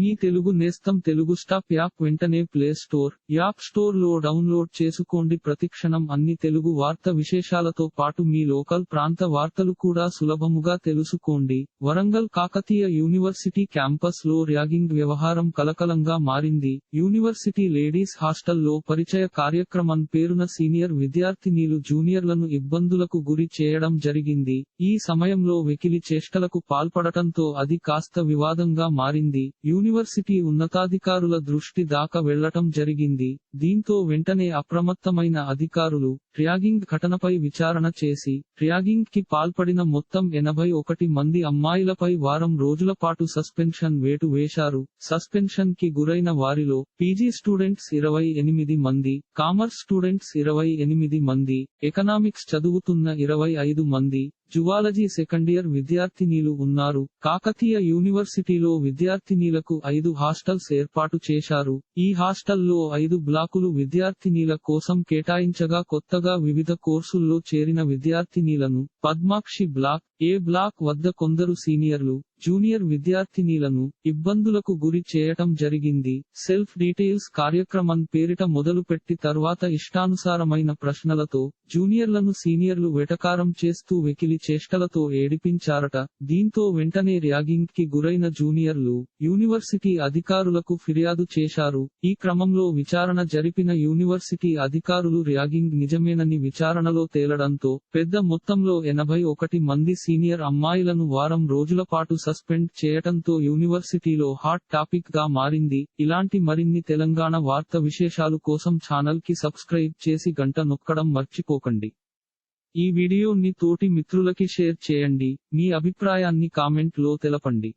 మీ తెలుగు నేస్తం Telugu stop app వెంటనే play store app స్టోర్లో డౌన్లోడ్ చేసుకోండి. ప్రతిక్షణం అన్ని తెలుగు వార్త విశేషాలతో పాటు మీ లోకల్ ప్రాంత వార్తలు కూడా సులభముగా తెలుసుకోండి. వరంగల్ కాకతీయ యూనివర్సిటీ క్యాంపస్లో ర్యాగింగ్ వ్యవహారం కలకలంగా మారింది. యూనివర్సిటీ లేడీస్ హాస్టల్లో పరిచయ కార్యక్రమం పేరున సీనియర్ విద్యార్థినీలు జూనియర్లను ఇబ్బందులకు గురి చేయడం జరిగింది. ఈ సమయంలో వెకిలి చేష్టలకు పాల్పడటంతో అది కాస్త వివాదంగా మారింది. యూనివర్సిటీ ఉన్నతాధికారుల దృష్టి దాకా వెళ్ళటం జరిగింది. దీంతో వెంటనే అప్రమత్తమైన అధికారులు ర్యాగింగ్ ఘటనపై విచారణ చేసి ర్యాగింగ్కి పాల్పడిన మొత్తం ఎనభై ఒకటి మంది అమ్మాయిలపై వారం రోజుల పాటు సస్పెన్షన్ వేటు వేశారు. సస్పెన్షన్కి గురైన వారిలో పీజీ స్టూడెంట్స్ ఇరవై ఎనిమిది మంది కామర్స్ స్టూడెంట్స్ ఇరవై ఎనిమిది మంది ఎకనామిక్స్ చదువుతున్న ఇరవై ఐదు మంది జువాలజీ సెకండ్ ఇయర్ విద్యార్థినీలు ఉన్నారు. కాకతీయ యూనివర్సిటీలో విద్యార్థినీలకు ఐదు హాస్టల్స్ ఏర్పాటు చేశారు. ఈ హాస్టల్లో ఐదు బ్లాకులు విద్యార్థినీల కోసం కేటాయించగా కొత్తగా వివిధ కోర్సుల్లో చేరిన విద్యార్థినీలను పద్మాక్షి బ్లాక్ ఏ బ్లాక్ వద్ద కొందరు సీనియర్లు జూనియర్ విద్యార్థినీలను ఇబ్బందులకు గురి చేయటం జరిగింది. సెల్ఫ్ డీటెయిల్స్ కార్యక్రమం పేరిట మొదలుపెట్టి తర్వాత ఇష్టానుసారమైన ప్రశ్నలతో జూనియర్లను సీనియర్లు వెటకారం చేస్తూ వెకిలి చేష్టలతో ఏడిపించారట. దీంతో వెంటనే ర్యాగింగ్కి గురైన జూనియర్లు యూనివర్సిటీ అధికారులకు ఫిర్యాదు చేశారు. ఈ క్రమంలో విచారణ జరిపిన యూనివర్సిటీ అధికారులు ర్యాగింగ్ నిజమేనని విచారణలో తేలడంతో పెద్ద మొత్తంలో ఎనభై ఒకటి మంది సీనియర్ అమ్మాయిలను వారం రోజుల పాటు సస్పెండ్ చేయటంతో యూనివర్సిటీలో హాట్ టాపిక్గా మారింది. ఇలాంటి మరిన్ని తెలంగాణ వార్త విశేషాలు కోసం ఛానల్కి సబ్స్క్రైబ్ చేసి గంట నొక్కడం మర్చిపోకండి. ఈ వీడియోని తోటి మిత్రులకి షేర్ చేయండి. మీ అభిప్రాయాన్ని కామెంట్లో తెలపండి.